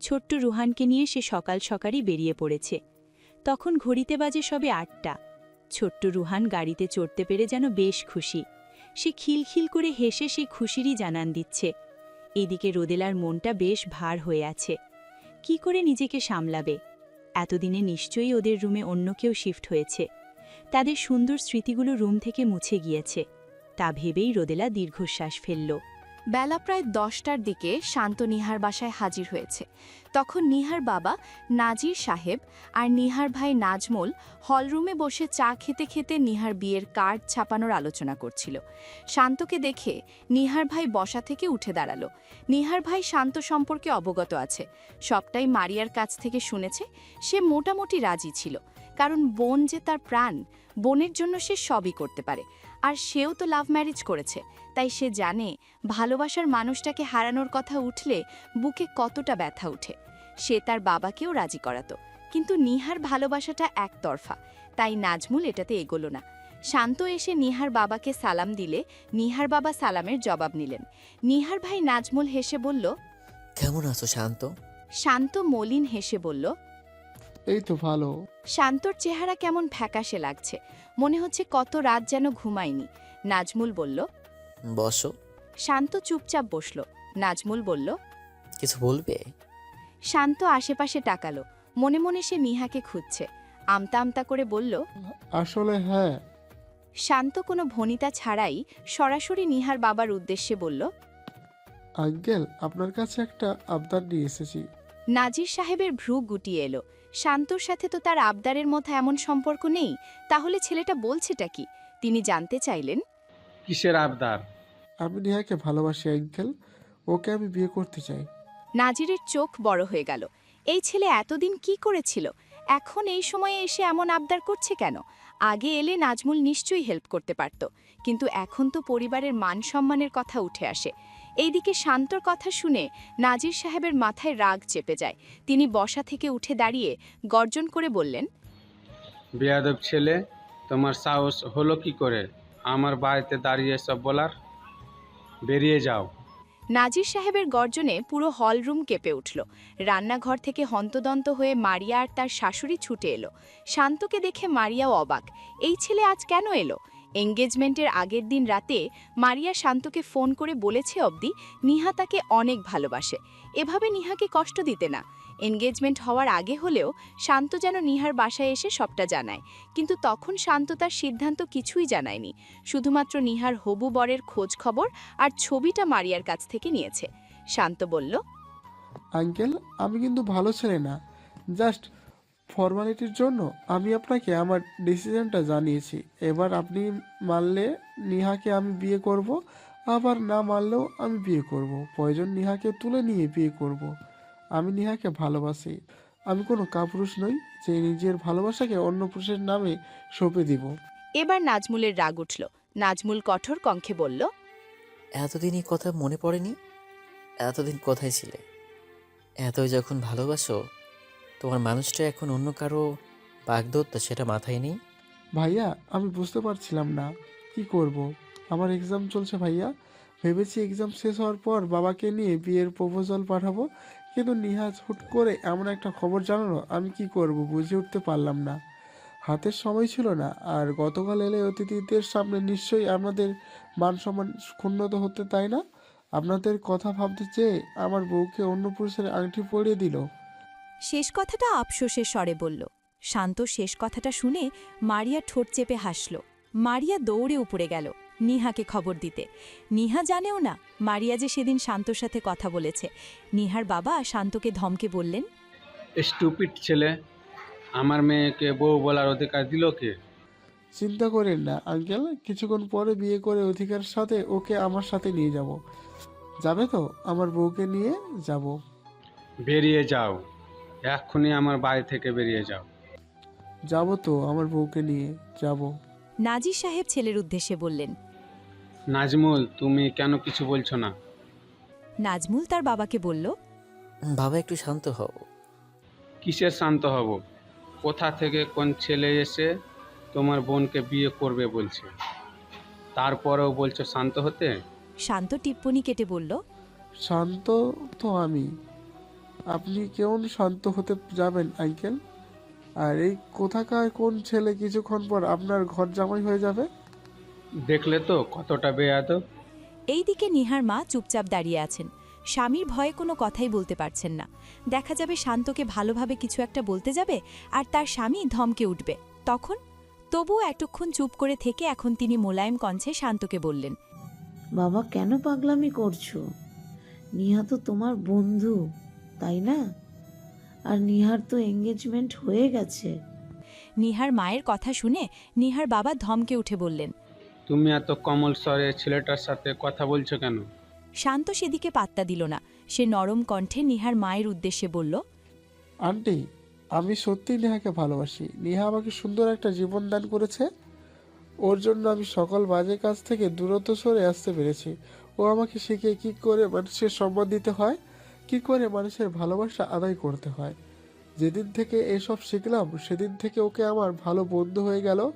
ছোট্ট রুহানকে নিয়ে সে সকাল সকালই বেরিয়ে পড়েছে। তখন ঘড়িতে বাজে সবে আটটা। ছোট্ট রুহান গাড়িতে চড়তে পেরে যেন বেশ খুশি। সে খিলখিল করে হেসে সেই খুশিরই জানান দিচ্ছে। এদিকে রোদেলার মনটা বেশ ভার হয়ে আছে। কি করে নিজেকে সামলাবে? এতদিনে নিশ্চয়ই ওদের রুমে অন্য কেউ শিফট হয়েছে। তাদের সুন্দর স্মৃতিগুলো রুম থেকে মুছে গিয়েছে। তা ভেবেই রোদেলা দীর্ঘশ্বাস ফেলল। বেলা প্রায় দশটার দিকে শান্ত নিহার বাসায় হাজির হয়েছে। তখন নিহার বাবা, নাজির সাহেব আর নিহার ভাই নাজমুল হলরুমে বসে চা খেতে খেতে নিহার বিয়ের কার্ড ছাপানোর আলোচনা করছিল। শান্তকে দেখে নিহার ভাই বসা থেকে উঠে দাঁড়াল। নিহার ভাই শান্ত সম্পর্কে অবগত আছে। সবটাই মারিয়ার কাছ থেকে শুনেছে। সে মোটামুটি রাজি ছিল। কারণ বোন যে তার প্রাণ, বোনের জন্য সে সবই করতে পারে। আর সেও তো লাভ ম্যারেজ করেছে। তাই সে জানে ভালোবাসার মানুষটাকে হারানোর কথা উঠলে বুকে কতটা ব্যথা উঠে সে তার বাবাকেও রাজি করাতো। কিন্তু নিহার ভালোবাসাটা একতরফা। তাই নাজমুল এটাতে এগোলো না। শান্ত এসে নিহার বাবাকে সালাম দিলে নিহার বাবা সালামের জবাব নিলেন। নিহার ভাই নাজমুল হেসে বলল কেমন আছো শান্ত? শান্ত মলিন হেসে বলল এই তো ভালো। শান্তর চেহারা কেমন ফ্যাকাশে লাগছে। মনে হচ্ছে কত রাত যেন ঘুমায়নি। নাজমুল বলল বসো। শান্ত চুপচাপ বসল। নাজমুল বলল কিছু বলবে? শান্ত আশেপাশে তাকালো। মনে মনে সে নিহাকে খুঁজছে। আমতা আমতা করে বলল আসলে হ্যাঁ। শান্ত কোনো ভনিতা ছাড়াই সরাসরি নিহার বাবার উদ্দেশ্যে বলল আঙ্কেল আপনার কাছে একটা আবদার নিয়ে এসেছি। নাজির সাহেবের ভ্রু গুটিয়ে এলো। শান্তর সাথে তো তার আবদারের মতো এমন সম্পর্ক নেই তাহলে ছেলেটা বলছেটা কি? তিনি জানতে চাইলেন। কিসের আবদার? আমি নেহাকে ভালোবাসি আঙ্কেল। ওকে আমি বিয়ে করতে চাই। নাজিরের চোখ বড় হয়ে গেল। এই ছেলে এতদিন কি করেছিল? এখন এই সময়ে এসে এমন আবদার করছে কেন? আগে এলে নাজমুল নিশ্চয়ই হেল্প করতে পারত। কিন্তু এখন তো পরিবারের মান সম্মানের কথা উঠে আসে। এইদিকে শান্তর কথা শুনে নাজির সাহেবের মাথায় রাগ চেপে যায়। তিনি বসা থেকে উঠে দাঁড়িয়ে গর্জন করে বললেন বেয়াদব ছেলে তোমার সাহস হলো কি করে? আমার বাড়িতে দাঁড়িয়ে সব বলার? বেরিয়ে যাও। নাজির সাহেবের গর্জনে পুরো হলরুম কেঁপে উঠল। রান্নাঘর থেকে হন্তদন্ত হয়ে মারিয়া আর তার শাশুড়ি ছুটে এলো। শান্তকে দেখে মারিয়াও অবাক এই ছেলে আজ কেন এলো? এঙ্গেজমেন্টের আগের দিন রাতে মারিয়া শান্তকে ফোন করে বলেছে অবধি নিহা তাকে অনেক ভালোবাসে। এভাবে নিহাকে কষ্ট দিতে না। এনগেজমেন্ট হওয়ার আগে হলেও শান্ত যেন নিহার বাসায় এসে সবটা জানায়। কিন্তু তখন শান্ত তার সিদ্ধান্ত কিছুই জানায়নি। শুধুমাত্র নিহার হবু বরের খোঁজ খবর আর ছবিটা মারিয়ার কাছ থেকে নিয়েছে। শান্ত বলল, আঙ্কেল, আমি কিন্তু ভালো ছেলে না। জাস্ট ফর্মালিটির জন্য আমি আপনাকে আমার ডিসিশনটা জানিয়েছি। এবার আপনি মানলে নিহাকে আমি বিয়ে করব আবার না মানলেও আমি বিয়ে করব। প্রয়োজন নিহাকে তুলে নিয়ে বিয়ে করব। আমি নিহাকে ভালোবাসি। আমি কোনো কাপুরুষ নই যে নিজের ভালোবাসাকে অন্য পুরুষের নামে সঁপে দিব। এবার নাজমুলের রাগ উঠল। নাজমুল কঠোর কণ্ঠে বলল এতদিন এই কথা মনে পড়েনি? এতদিন কোথায় ছিলে? এতই যখন ভালোবাসো তোমার মানুষটা এখন অন্য কারও বাগদত্ত সেটা মাথায় নেই? ভাইয়া, আমি বুঝতে পারছিলাম না। কি করব। আমার এক্সাম চলছে ভাইয়া। ভেবেছি এক্সাম শেষ হওয়ার পর বাবাকে নিয়ে বিয়ের প্রপোজাল পাঠাবো। কিন্তু নিহাজ হুট করে এমন একটা খবর জানালো, আমি কি করব বুঝে উঠতে পারলাম না। হাতের সময় ছিল না, আর গতকাল এলে অতিথিদের সামনে নিশ্চয়ই আমাদের মান সম্মান ক্ষুণ্ণত হতে তাই না? আপনাদের কথা ভাবতে চেয়ে আমার বউকে অন্য পুরুষের আংটি পরিয়ে দিল। শেষ কথাটা আফসোসের স্বরে বলল। শান্ত শেষ কথাটা শুনে মারিয়া ঠোঁট চেপে হাসল। মারিয়া দৌড়ে উপরে গেল নিহাকে খবর দিতে। নিহা জানেও না মারিয়া যে সেদিন শান্তর সাথে কথা বলেছে। নিহার বাবা শান্তকে ধমকে বললেন স্টুপিড ছেলে আমার মেয়েকে বউ বলার অধিকার দিল কে? চিন্তা করেন না আঙ্কেল কিছুক্ষণ পরে বিয়ে করে অধিকার সাথে ওকে আমার সাথে নিয়ে যাব। যাবে তো? আমার বউকে নিয়ে যাব। বেরিয়ে যাও। এক্ষুনি আমার বাড়ি থেকে বেরিয়ে যাও। যাব তো আমার বউকে নিয়ে যাব। নাজির সাহেব ছেলের উদ্দেশ্যে বললেন নাজমুল তুমি কেন কিছু বলছো না? নাজমুল তার বাবাকে বলল বাবা একটু শান্ত হও। কিসের শান্ত হব? কোথা থেকে কোন ছেলে এসে তোমার বোনকে বিয়ে করবে বলছে? তারপরেও বলছো শান্ত হতে? শান্ত টিপ্পনি কেটে বলল শান্ত তো আমি। আপনি কেমন শান্ত হতে যাবেন আঙ্কেল। আর এই কোথাকার কোন ছেলে কিছুক্ষণ পর আপনার ঘর জামাই হয়ে যাবে? দেখলে তো কতটা বেয়াদব। এইদিকে নিহার মা চুপচাপ দাঁড়িয়ে আছেন। স্বামীর ভয়ে কোনো কথাই বলতে পারছেন না। দেখা যাবে শান্তকে ভালোভাবে কিছু একটা বলতে যাবে আর তার স্বামী ধমকে উঠবে। তখন তবুও এতক্ষণ চুপ করে থেকে এখন তিনি মোলায়েম কণ্ঠে শান্তকে বললেন বাবা কেন পাগলামি করছ? নিহা তো তোমার বন্ধু। তাই না? আর নিহার তো এঙ্গেজমেন্ট হয়ে গেছে। নিহার মায়ের কথা শুনে নিহার বাবা ধমকে উঠে বললেন তুমি এত কমল স্বরে ছেলেটার সাথে কথা বলছো কেন? শান্ত সেদিকে পাত্তা দিল না। সে নরম কণ্ঠে নিহার মায়ের উদ্দেশ্যে বলল আন্টি আমি সত্যিই নেহাকে ভালোবাসি। নেহা আমাকে সুন্দর একটা জীবন দান করেছে। ওর জন্য আমি সকল বাজে কাজ থেকে দূরত্ব সরে আসতে পেরেছি। ও আমাকে শিখে কি করে মানুষের সম্মান দিতে হয়? কি করে মানুষের ভালোবাসা আদায় করতে হয়? যেদিন থেকে এসব শিখলাম সেদিন থেকে ওকে আমার ভালো বন্ধু হয়ে গেল।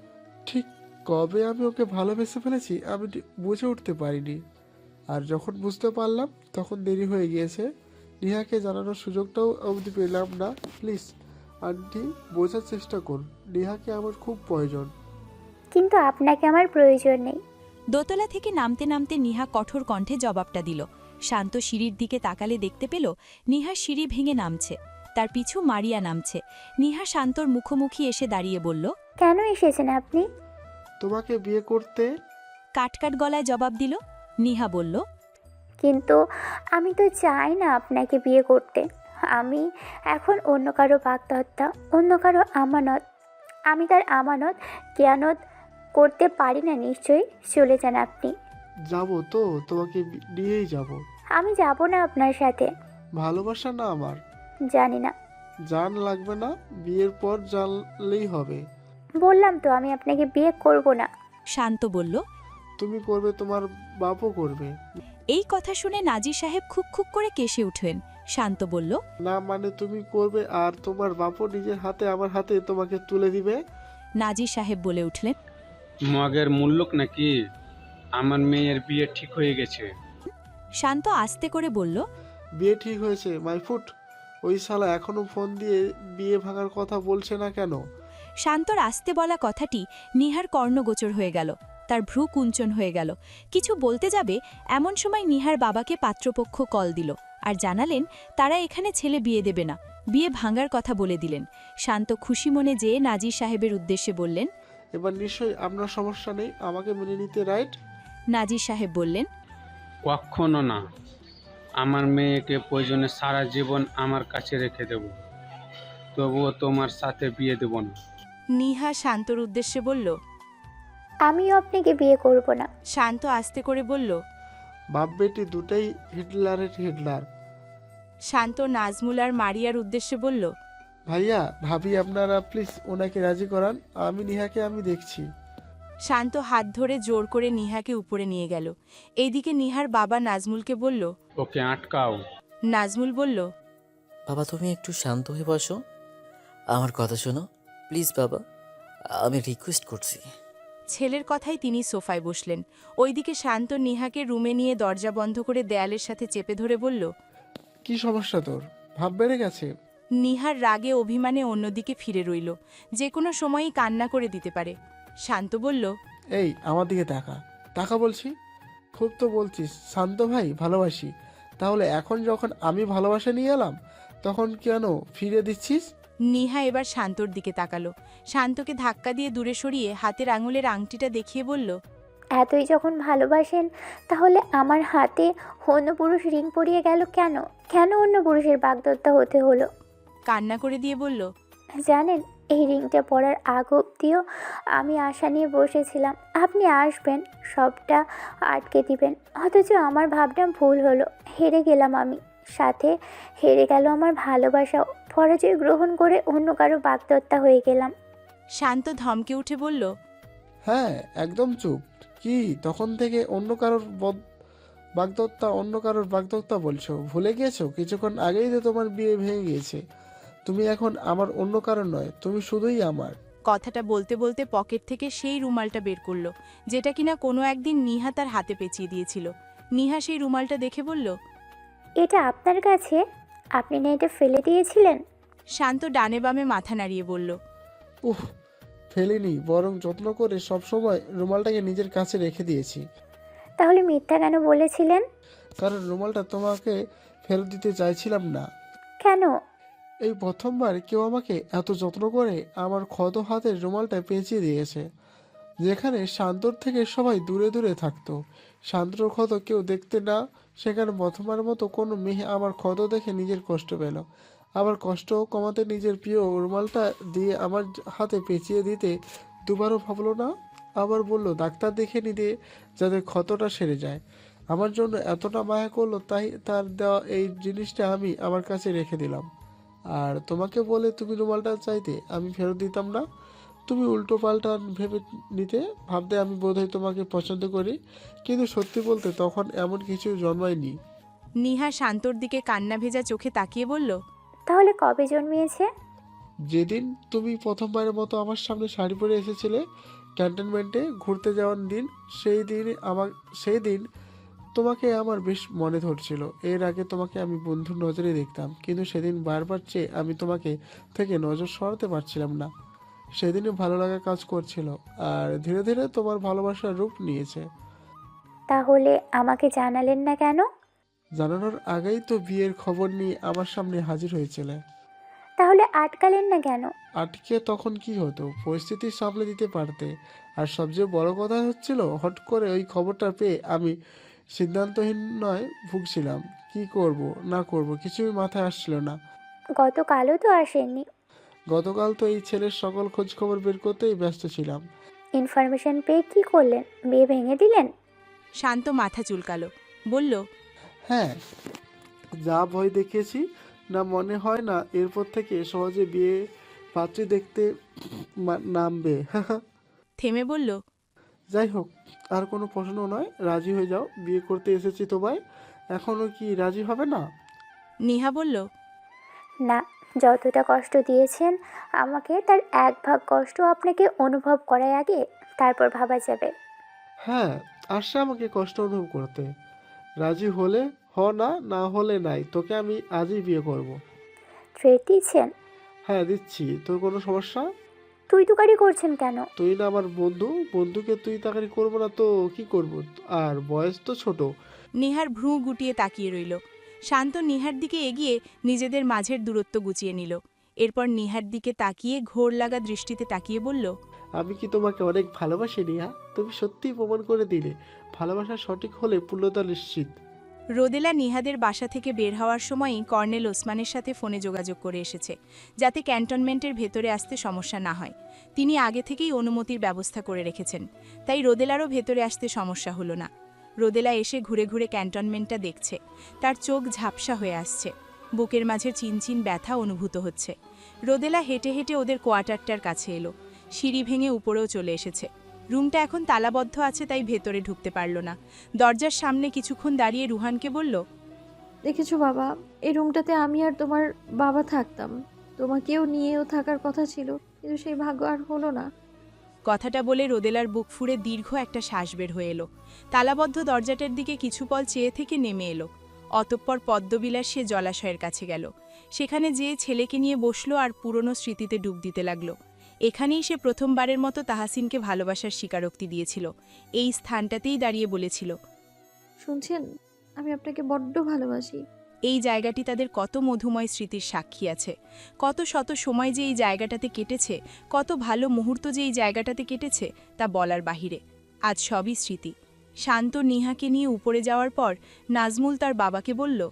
ঠিক কবে আমি ওকে ভালোবেসে ফেলেছি আমি বুঝে উঠতে পারিনি। আর যখন বুঝতে পারলাম তখন দেরি হয়ে গিয়েছে। নেহাকে জানানোর সুযোগটাও অবধি পেলাম না। প্লিজ আন্টি বোঝার চেষ্টা করুন। নেহাকে আমার খুব প্রয়োজন। কিন্তু আপনাকে আমার প্রয়োজন নেই। দোতলা থেকে নামতে নামতে নিহা কঠোর কণ্ঠে জবাবটা দিল। শান্ত সিঁড়ির দিকে তাকালে দেখতে পেল নিহা সিঁড়ি ভেঙে নামছে। তার পিছু মারিয়া নামছে। নিহা শান্তর মুখোমুখি এসে দাঁড়িয়ে বলল কেন এসেছেন আপনি? তোমাকে বিয়ে করতে? কাটকাট গলায় জবাব দিল। নিহা বলল কিন্তু আমি তো চাই না আপনাকে বিয়ে করতে। আমি এখন অন্য কারও বাগদত্তা অন্য কারও আমানত। আমি তার আমানত জ্ঞানত করতে পারি না নিশ্চয়ই চলে যান আপনি। যাব তো তোমাকে নিয়েই যাব। আমি যাব না আপনার সাথে। ভালোবাসা না আমার? জানি না। জান লাগবে না বিয়ের পর জানলেই হবে। বললাম তো আমি আপনাকে বিয়ে করব না। শান্ত বলল তুমি করবে তোমার বাপও করবে। এই কথা শুনে নাজির সাহেব খুক খুক করে কেসে উঠলেন। শান্ত বলল না মানে তুমি করবে আর তোমার বাপও নিজের হাতে আমার হাতে তোমাকে তুলে দিবে? নাজির সাহেব বলে উঠলেন মগের মূল্যক নাকি? আমার মেয়ের বিয়ে ঠিক হয়ে গেছে। শান্ত আস্তে করে বলল বিয়ে ঠিক হয়েছে মাই ফুট। ওই শালা এখনও ফোন দিয়ে বিয়ে ভাঙার কথা বলছে না কেন? শান্তর আস্তে বলা কথাটি নিহার কর্ণগোচর হয়ে গেল তার ভ্রু কুঞ্চন হয়ে গেল। কিছু বলতে যাবে এমন সময় নিহার বাবাকে পাত্রপক্ষ কল দিল আর জানালেন তারা এখানে ছেলে বিয়ে দেবে না বিয়ে ভাঙার কথা বলে দিলেন। শান্ত খুশি মনে যেয়ে নাজির সাহেবের উদ্দেশ্যে বললেন এবার নিশ্চয়ই আপনার সমস্যা নেই আমাকে মেনে নিতে রাইট? নাজির সাহেব বললেন কখনো না। আমার মেয়েকে প্রয়োজনে সারা জীবন আমার কাছে রেখে দেব। তবুও তোমার সাথে বিয়ে দেব না। নিহা শান্তর উদ্দেশ্যে বলল আমিও আপনাকে বিয়ে করব না। শান্ত আস্তে করে বলল বাপ বেটি দুটাই হিটলারের হিটলার। শান্ত নাজমুল আর মারিয়ার উদ্দেশ্যে বলল ভাইয়া ভাবি আপনারা প্লিজ ওনাকে রাজি করান। আমি নিহাকে আমি দেখছি। শান্ত হাত ধরে জোর করে নিহাকে উপরে নিয়ে গেল। এইদিকে নিহার বাবা নাজমুলকে বলল ওকে আটকাও। নাজমুল বলল বাবা তুমি একটু শান্ত হয়ে বসো। আমার কথা শোনো। প্লিজ বাবা আমি রিকোয়েস্ট করছি। ছেলের কথাই তিনি সোফায় বসলেন। ওইদিকে শান্ত নিহাকে রুমে নিয়ে দরজা বন্ধ করে দেয়ালের সাথে চেপে ধরে বলল কি সমস্যা তোর? ভাব বেড়ে গেছে। নিহার রাগে অভিমানে অন্যদিকে ফিরে রইল। যে কোনো সময়ই কান্না করে দিতে পারে। শান্ত বলল এই আমার দিকে তাকা। তাকা বলছি? খুব তো বলছিস। শান্ত ভাই ভালোবাসি। তাহলে এখন যখন আমি ভালোবাসা নিয়ে এলাম তখন কেন ফিরে দিচ্ছিস? নিহা এবার শান্তর দিকে তাকালো। শান্তকে ধাক্কা দিয়ে দূরে সরিয়ে হাতের আঙুলের আংটিটা দেখিয়ে বলল এতই যখন ভালোবাসেন তাহলে আমার হাতে অন্য পুরুষ রিং পরিয়ে গেল কেন? কেন অন্য পুরুষের বাগদত্তা হতে হলো? কান্না করে দিয়ে বলল জানেন এই রিংটা পরার আগ অব্দিও আমি আশা নিয়ে বসেছিলাম। আপনি আসবেন সবটা আটকে দিবেন। অথচ আমার ভাবনা ভুল হলো হেরে গেলাম আমি। সাথে হেরে গেল আমার ভালোবাসা পরাজয় গ্রহণ করে অন্য কারও বাগদত্তা হয়ে গেলাম। শান্ত ধমকে উঠে বলল হ্যাঁ একদম চুপ। কি তখন থেকে অন্য কারোর বদ বাগদত্তা অন্য কারোর বাগদত্তা বলছো? ভুলে গিয়েছো কিছুক্ষণ আগেই তো তোমার বিয়ে ভেঙে গিয়েছে। তুমি এখন আমার অন্য কারণ নয় তুমি শুধুই আমার। কথাটা বলতে বলতে পকেট থেকে সেই রুমালটা বের করল যেটা কিনা কোনো একদিন নিহা তার হাতে পেঁচিয়ে দিয়েছিল। নিহা সেই রুমালটা দেখে বলল এটা আপনার কাছে? আপনি না এটা ফেলে দিয়েছিলেন? শান্ত ডানে বামে মাথা নাড়িয়ে বলল উহ ফেলিনি বরং যত্ন করে সবসময় রুমালটাকে নিজের কাছে রেখে দিয়েছি। তাহলে মিথ্যা কেন বলেছিলেন? কারণ রুমালটা তোমাকে ফেরত দিতে চাইছিলাম না। কেন? এই প্রথমবার কেউ আমাকে এত যত্ন করে আমার ক্ষত হাতের রুমালটা পেঁচিয়ে দিয়েছে, যেখানে শান্তর থেকে সবাই দূরে দূরে থাকতো। শান্তর ক্ষত কেউ দেখতে না, সেখানে প্রথমবার মতো কোনো মেয়ে আমার ক্ষত দেখে নিজের কষ্ট পেল। আবার কষ্ট কমাতে নিজের প্রিয় রুমালটা দিয়ে আমার হাতে পেঁচিয়ে দিতে দুবারও ভাবলো না, আবার বলল, ডাক্তার দেখে নিতে যাতে ক্ষতটা সেরে যায়। আমার জন্য এতটা মায়া করল, তাই তার দেওয়া এই জিনিসটা আমি আমার কাছে রেখে দিলাম। আর তোমাকে বলে তুমি রুমালটা চাইতে আমি ফেরত দিতাম না। তুমি উল্টো পাল্টা ভেবে নিতে ভাবতে আমি বোধহয় তোমাকে পছন্দ করি। কিন্তু সত্যি বলতে তখন এমন কিছু জন্মায়নি। নিহা শান্তর দিকে কান্না ভেজা চোখে তাকিয়ে বলল তাহলে কবে জন্মিয়েছে? যেদিন তুমি প্রথমবারের মতো আমার সামনে শাড়ি পরে এসেছিলে ক্যান্টনমেন্টে ঘুরতে যাওয়ার দিন সেই দিন আমার সেই দিন তোমাকে আমার বেশ মনে ধরছিল। এর আগে তোমাকে আমি বন্ধুর নজরে দেখতাম কিন্তু সেদিন বারবার চেয়ে আমি তোমাকে থেকে নজর সরাতে পারছিলাম না। সেদিনই ভালো লাগা কাজ করছিল আর ধীরে ধীরে তোমার ভালোবাসার রূপ নিয়েছে। তাহলে আমাকে জানালেন না কেন? জানানোর আগেই তো বিয়ের খবর নিয়ে আমার সামনে হাজির হয়েছিলে। তাহলে আটকালেন না কেন? আটকে তখন কি হতো? পরিস্থিতি সামলে দিতে পারতে। আর সবচেয়ে বড় কথা হচ্ছিল হট করে ওই খবরটা পেয়ে আমি সিদ্ধান্তহীন নয় ভুগছিলাম। কি করব না করব কিছুই মাথায় আসছিল না। গতকালও তো আসেননি। গতকাল তো এই ছেলের সকল খোঁজ খবর বের করতেই ব্যস্ত ছিলাম। ইনফরমেশন পেয়ে কি করলেন? বিয়ে ভেঙে দিলেন? শান্ত মাথা চুলকালো। বলল হ্যাঁ যা ভয় দেখিয়েছি না মনে হয় না এরপর থেকে সহজে বিয়ে পাত্রী দেখতে মা- নামবে। থেমে বলল যাই হোক আর কোনো প্রশ্ন নয়। রাজি হয়ে যাও। বিয়ে করতে এসেছি তোমায়। এখনও কি রাজি হবে না? নিহা বলল না যতটা কষ্ট দিয়েছেন আমাকে তার এক ভাগ কষ্ট আপনাকে অনুভব করার আগে তারপর ভাবা যাবে। হ্যাঁ আসছে আমাকে কষ্ট অনুভব করতে। রাজি হলে হ না না হলে নাই তোকে আমি আজই বিয়ে করব। ট্রেড দিচ্ছেন? হ্যাঁ দিচ্ছি। তোর কোনো সমস্যা? তুই তুকারি করছেন কেন? তুই না আমার বন্ধু বন্ধুকে তুই তাকারি করব না তো কি করব? আর বয়স তো ছোট। নিহার ভ্রু গুটিয়ে তাকিয়ে রইল। শান্ত নিহার দিকে এগিয়ে নিজেদের মাঝের দূরত্ব গুছিয়ে নিল। এরপর নিহার দিকে তাকিয়ে ঘোর লাগা দৃষ্টিতে তাকিয়ে বলল আমি কি তোমাকে অনেক ভালোবাসি নিহা? তুমি সত্যিই প্রমাণ করে দিলে। ভালোবাসা সঠিক হলে পূর্ণতা নিশ্চিত। রোদেলা নিহাদের বাসা থেকে বের হওয়ার সময়ই কর্নেল ওসমানের সাথে ফোনে যোগাযোগ করে এসেছে, যাতে ক্যান্টনমেন্টের ভেতরে আসতে সমস্যা না হয়। তিনি আগে থেকেই অনুমতির ব্যবস্থা করে রেখেছেন, তাই রোদেলারও ভেতরে আসতে সমস্যা হলো না। রোদেলা এসে ঘুরে ঘুরে ক্যান্টনমেন্টটা দেখছে, তার চোখ ঝাপসা হয়ে আসছে, বুকের মাঝে চিনচিন ব্যথা অনুভূত হচ্ছে। রোদেলা হেঁটে হেঁটে ওদের কোয়ার্টারটার কাছে এলো, সিঁড়ি ভেঙে উপরেও চলে এসেছে। রুমটা এখন তালাবদ্ধ আছে তাই ভেতরে ঢুকতে পারল না। দরজার সামনে কিছুক্ষণ দাঁড়িয়ে রুহানকে বলল দেখেছ বাবা এই রুমটাতে আমি আর তোমার বাবা থাকতাম। তোমাকেও নিয়েও থাকার কথা ছিল কিন্তু সেই ভাগ্য আর হলো না। কথাটা বলে রোদেলার বুক ফুঁড়ে দীর্ঘ একটা শ্বাস বের হয়ে এলো। তালাবদ্ধ দরজাটার দিকে কিছু পল চেয়ে থেকে নেমে এলো। অতঃপর পদ্মবিলাস সে জলাশয়ের কাছে গেল। সেখানে যেয়ে ছেলেকে নিয়ে বসল আর পুরনো স্মৃতিতে ডুব দিতে লাগল। এখানেই সে প্রথমবারের মতো তাহাসিনকে ভালোবাসার স্বীকারোক্তি দিয়েছিল। এই স্থানটাতেই দাঁড়িয়ে বলেছিল। শুনছেন আমি আপনাকে বড্ড ভালোবাসি। এই জায়গাটি তাদের কত মধুময় স্মৃতির সাক্ষী আছে। কত শত সময় যে এই জায়গাটাতে কেটেছে কত ভালো মুহূর্ত যে এই জায়গাটাতে কেটেছে তা বলার বাহিরে। আজ সবই স্মৃতি। শান্ত নিহাকে নিয়ে উপরে যাওয়ার পর নাজমুল তার বাবাকে বলল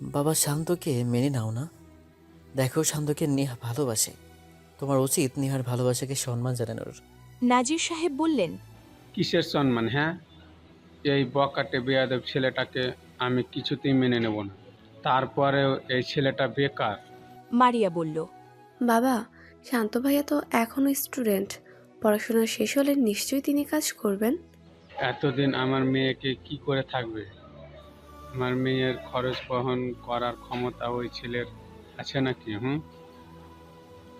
বাবা শান্তকে মেনে নাও না। দেখো শান্তকে নেহা ভালোবাসে। তোমার উচিত নেহার ভালোবাসাকে সম্মান জানানোর। নাজির সাহেব বললেন কিসের সম্মান হ্যাঁ? এই বকাটে বেয়াদব ছেলেটাকে আমি কিছুতেই মেনে নেব না। তারপরেও এই ছেলেটা বেকার। মারিয়া বলল বাবা শান্ত ভাইয়া তো এখনও স্টুডেন্ট। পড়াশোনা শেষ হলে নিশ্চয়ই তিনি কাজ করবেন। এতদিন আমার মেয়েকে কি করে থাকবে? আমার মেয়ের খরচ বহন করার ক্ষমতা ওই ছেলের আছে নাকি হুম?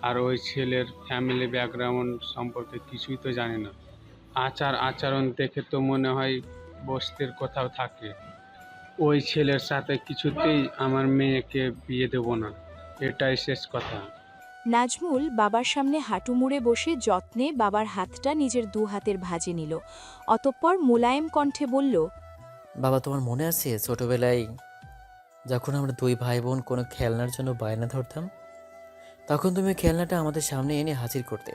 আর ওই ছেলের ফ্যামিলি ব্যাকগ্রাউন্ড সম্পর্কে কিছুই তো জানি না। আচার আচরণ দেখে তো মনে হয় বস্তির কোথাও থাকে। ওই ছেলের সাথে কিছুতেই আমার মেয়েকে বিয়ে দেব না। এটাই শেষ কথা। নাজমুল বাবার সামনে হাঁটু মুড়ে বসে যত্নে বাবার হাতটা নিজের দু হাতের ভাঁজে নিল। অতঃপর মোলায়েম কণ্ঠে বলল বাবা তোমার মনে আছে ছোটবেলায় যখন আমরা দুই ভাই বোন কোনো খেলনার জন্য বায়না ধরতাম? তখন তুমি খেলনাটা আমাদের সামনে এনে হাজির করতে।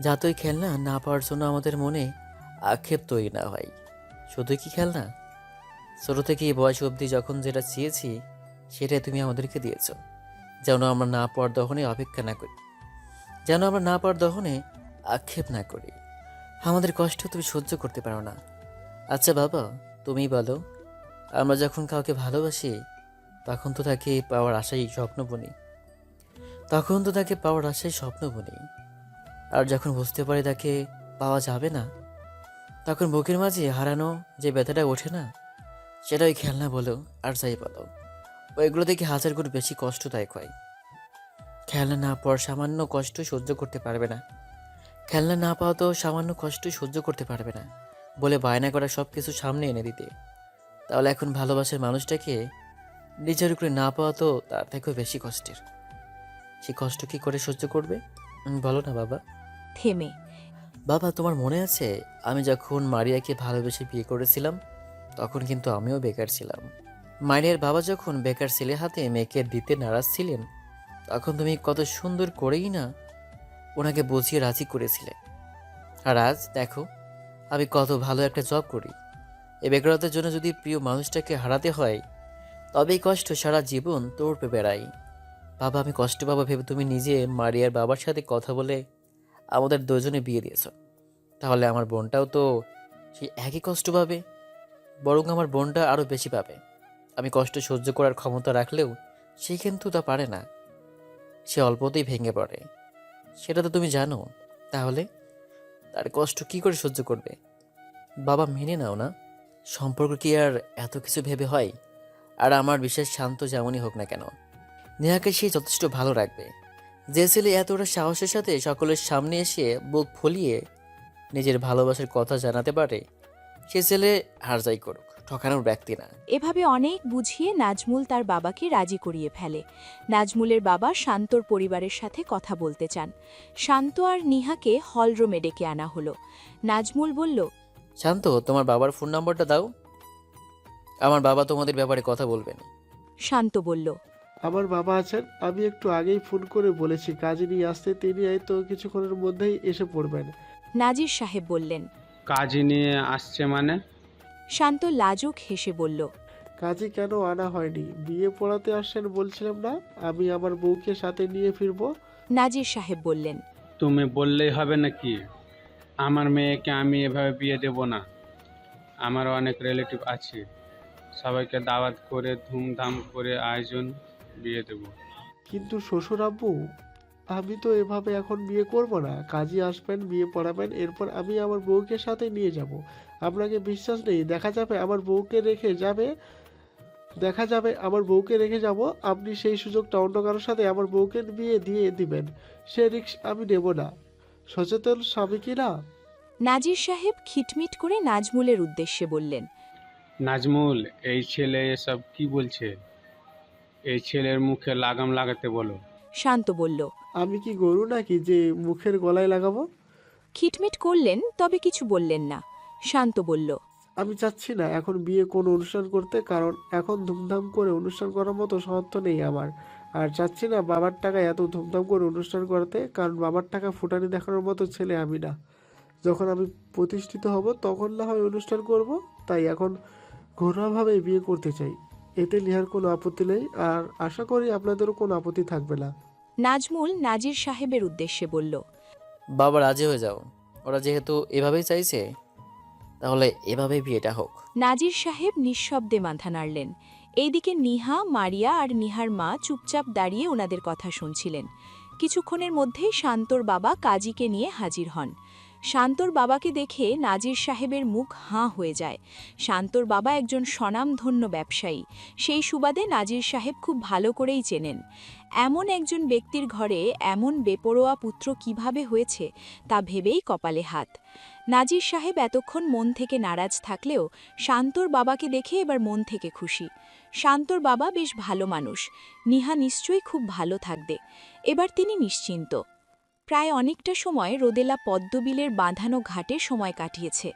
যাতে ওই খেলনা না পাওয়ার জন্য আমাদের মনে আক্ষেপ তৈরি না হয়। শুধুই কি খেলনা? ছোটো থেকে বয়স অবধি যখন যেটা চেয়েছি, সেটাই তুমি আমাদেরকে দিয়েছ। যেন আমরা না পাওয়ার দহনে অপেক্ষা না করি। যেন আমরা না পাওয়ার দহনে আক্ষেপ না করি। আমাদের কষ্ট তুমি সহ্য করতে পারো না। আচ্ছা বাবা, তুমিই বলো। আমরা যখন কাউকে ভালোবাসি, তখন তো তাকে পাওয়ার আশাই স্বপ্ন বুনি তখন তো তাকে পাওয়ার আশাই স্বপ্ন বলি। আর যখন বুঝতে পারি তাকে পাওয়া যাবে না, তখন বুকের মাঝে হারানো যে ব্যথাটা ওঠে না, সেটা ওই খেলনা বলো আর যাই বলো। ওইগুলো থেকে হাজার গুণ বেশি কষ্টদায়ক হয়। খেলনা না পাওয়ার সামান্য কষ্ট সহ্য করতে পারবে না। খেলনা না পাওয়া তো সামান্য কষ্ট সহ্য করতে পারবে না, বলে বায়না করা সব কিছু সামনে এনে দিতে। তাহলে এখন ভালোবাসার মানুষটাকে নিজের উপরে না পাওয়া তো তার থেকেও বেশি কষ্টের। সে কষ্ট কি করে সহ্য করবে? বলো না বাবা। থেমে। বাবা তোমার মনে আছে? আমি যখন মারিয়াকে ভালোবেসে বিয়ে করেছিলাম তখন কিন্তু আমিও বেকার ছিলাম। মারিয়ার বাবা যখন বেকার ছেলে হাতে মেয়েকে দিতে নারাজ ছিলেন তখন তুমি কত সুন্দর করেই না ওনাকে বুঝিয়ে রাজি করেছিলে। আর আজ দেখো আমি কত ভালো একটা জব করি। এই বেকারত্বের জন্য যদি প্রিয় মানুষটাকে হারাতে হয় তবেই কষ্ট সারা জীবন তোড়পে বেড়াই বাবা, আমি কষ্ট পাবো ভেবে তুমি নিজে মারিয়ার বাবার সাথে কথা বলে আমাদের দুজনে বিয়ে দিয়েছ। তাহলে আমার বোনটাও তো সেই একই কষ্ট পাবে, বরং আমার বোনটা আরও বেশি পাবে। আমি কষ্ট সহ্য করার ক্ষমতা রাখলেও সে কিন্তু তা পারে না। সে অল্পতেই ভেঙে পড়ে। সেটা তো তুমি জানো। তাহলে তার কষ্ট কি করে সহ্য করবে? বাবা, মেনে নাও না। সম্পর্ক কি আর এত কিছু ভেবে হয়? আর আমার বিশেষ শান্ত যেমনই হোক না কেন। নেহাকে সে যথেষ্ট ভালো রাখবে। যে ছেলে এতটা সাহসের সাথে সকলের সামনে এসে বুক ফলিয়ে নিজের ভালোবাসার কথা জানাতে পারে সে ছেলে হার যাই করুক ঠকানোর ব্যক্তি না। এভাবে অনেক বুঝিয়ে নাজমুল তার বাবাকে রাজি করিয়ে ফেলে। নাজমুলের বাবা শান্তর পরিবারের সাথে কথা বলতে চান। শান্ত আর নিহাকে হলরুমে ডেকে আনা হলো। নাজমুল বলল শান্ত তোমার বাবার ফোন নম্বরটা দাও। আমার বাবা তোমাদের ব্যাপারে কথা বলবেন। শান্ত বলল আমার বাবা আছেন আমি একটু আগেই ফোন করে বলেছি কাজে নিয়ে আসতে। তিনি হয়তো কিছুক্ষণের মধ্যেই এসে পড়বেন। নাজির সাহেব বললেন কাজ নিয়ে আসছে মানে? শান্ত লাজুক হেসে বলল কাজে কেন আনা হয়নি? বিয়ে পড়াতে আসছেন বলছিলাম না আমি আমার বউকে সাথে নিয়ে ফিরবো। নাজির সাহেব বললেন তুমি বললেই হবে নাকি? আমার মেয়েকে আমি এভাবে বিয়ে দেব না। আমার অনেক রিলেটিভ আছে। সবাইকে দাওয়াত করে ধুমধাম করে আয়োজন বিয়ে দেব। কিন্তু শ্বশুর আব্বু আমি তো এভাবে এখন বিয়ে করব না। কাজী আসবেন বিয়ে পড়াবেন এরপর আমি আমার বউকে সাথে নিয়ে যাব। আপনাকে বিশ্বাস নেই দেখা যাবে আমার বউকে রেখে যাবে দেখা যাবে আমার বউকে রেখে যাব আপনি সেই সুযোগটা অন্য কারোর সাথে আমার বউকে বিয়ে দিয়ে দিবেন। সে রিক্স আমি নেব না। সচেতন স্বামী কি না? নাজির সাহেব খিটমিট করে নাজমুলের উদ্দেশ্যে বললেন নাজমুল এই ছেলে এসব কি বলছে? এই ছেলের মুখে লাগাম লাগাতে বলো। শান্ত বলল আমি কি গরু নাকি যে মুখের গলায় লাগাবো? খিটমিট করলেন তবে কিছু বললেন না। শান্ত বলল আমি চাচ্ছি না এখন বিয়ে কোনো অনুষ্ঠান করতে কারণ এখন ধুমধাম করে অনুষ্ঠান করার মতো সামর্থ্য নেই আমার। আর চাচ্ছি না বাবার টাকা এত ধুমধাম করে অনুষ্ঠান করতে কারণ বাবার টাকা ফুটানি দেখানোর মতো ছেলে আমি না। যখন আমি প্রতিষ্ঠিত হব তখন না হয় অনুষ্ঠান করব তাই এখন ঘরোয়াভাবে বিয়ে করতে চাই। এতে লিহার কোনো আপত্তি নেই আর আশা করি আপনাদেরও কোনো আপত্তি থাকবে না। নাজমুল নাজির সাহেবের উদ্দেশ্যে বলল বাবা রাজি হয়ে যাও। ওরা যেহেতু এভাবেই চাইছে তাহলে এভাবেই বিয়েটা হোক। নাজির সাহেব নিঃশব্দে মাথা নাড়লেন। এইদিকে নিহা মারিয়া আর নিহার মা চুপচাপ দাঁড়িয়ে ওনাদের কথা শুনছিলেন। কিছুক্ষণের মধ্যেই শান্তর বাবা কাজীকে নিয়ে হাজির হন। শান্তর বাবাকে দেখে নাজির সাহেবের মুখ হাঁ হয়ে যায়। শান্তর বাবা একজন স্বনামধন্য ব্যবসায়ী। সেই সুবাদে নাজির সাহেব খুব ভালো করেই চেনেন। এমন একজন ব্যক্তির ঘরে এমন বেপরোয়া পুত্র কীভাবে হয়েছে, তা ভেবেই কপালে হাত। নাজির সাহেব এতক্ষণ মন থেকে নারাজ থাকলেও শান্তর বাবাকে দেখে এবার মন থেকে খুশি। শান্তর বাবা বেশ ভালো মানুষ। নিহা নিশ্চয়ই খুব ভালো থাকবে। এবার তিনি নিশ্চিন্ত। প্রায় অনেকটা সময় রোদেলা পদ্মবিলের বাঁধানো ঘাটে সময় কাটিয়েছে।